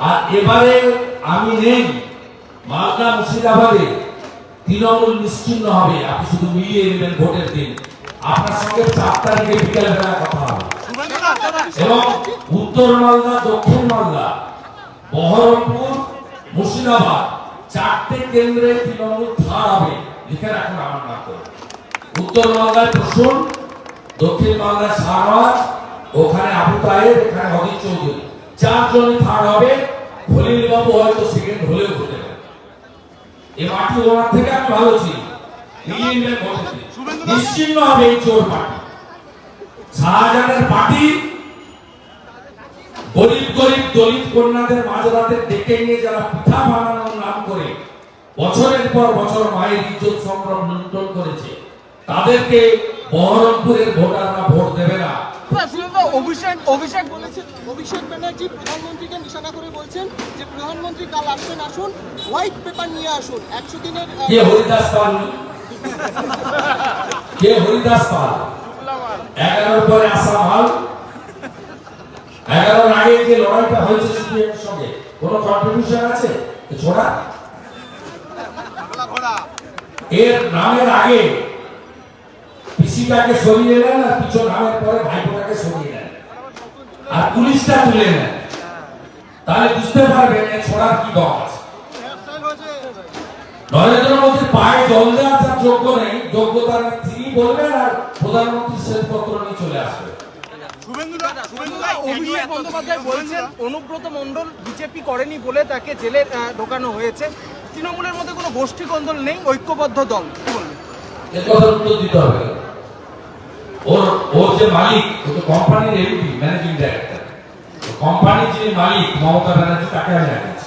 আর এবারে আমি নেই। মালদা মুর্শিদাবাদে তৃণমূল নিশ্চিন্ন হবে। আপনি শুধু মিলিয়ে নেবেন ভোটের দিন। আপনার সঙ্গে চার তারিখে বিকেল কথা হবে। এবং উত্তর মালদা, দক্ষিণ মালদা, বহরমপুর, মুর্শিদাবাদ চারটে কেন্দ্রে তৃণমূল হবে। লিখে রাখুন আমার নাম করে। উত্তর মালদায় প্রসূন, দক্ষিণ মালদায় সারওয়াজ ওখানে আবু তাহের, এখানে হদির চৌধুরী। চারজনই থার্ড হবে খলিল বাবু হয়তো সেকেন্ড হলেও হতে পারে। এই মাটি ওনার থেকে আমি ভালো ছিল নিশ্চিন্ন হবে এই চোর পার্টি। শাহজাহানের পার্টি গরিব গরিব দলিত কন্যাদের মাঝরাতে ডেকে নিয়ে যারা পিঠা বানানোর নাম করে বছরের পর বছর মায়ের ইজ্জত সম্ভ্রম লুণ্ঠন করেছে তাদেরকে বহরমপুরের ভোটাররা ভোট দেবে না। অভিষেক অভিষেক বলেছেন, অভিষেক ব্যানার্জি প্রধানমন্ত্রীকে নিশানা করে বলছেন যে প্রধানমন্ত্রী কাল আসবেন, আসুন, হোয়াইট পেপার নিয়ে আসুন। একশো দিনের কে হরিদাস পাল? এগারোর পরে আসা মাল এগারোর আগে যে লড়াইটা হয়েছে সিপিএম সঙ্গে, কোন কন্ট্রিবিউশন আছে? ছোড়া। এর নামের আগে পিসিটাকে সরিয়ে নেন আর পিছন নামের পরে ভাইপোটাকে সরিয়ে পুলিশটা তুলে নেন তাহলে বুঝতে পারবেন এ ছোড়ার কি দম আছে নরেন্দ্র মোদীর পায়ে জল দেওয়ার যার যোগ্য নেই। যোগ্যতা তিনি বলবেন আর প্রধানমন্ত্রী শ্বেতপত্র নিয়ে চলে আসবে অভিষেক বন্দ্যোপাধ্যায় বলছেন অনুব্রত মণ্ডল বিজেপি করেনি বলে তাকে জেলে ঢোকানো হয়েছে। তৃণমূলের মধ্যে কোনো গোষ্ঠী কন্দল নেই ঐক্যবদ্ধ দল। উত্তর দিতে হবে। ওর ওর যে মালিক ও তো কোম্পানির এমডি ম্যানেজিং ডাইরেক্টর কোম্পানির যিনি মালিক মমতা ব্যানার্জি তাকে আমি জানি।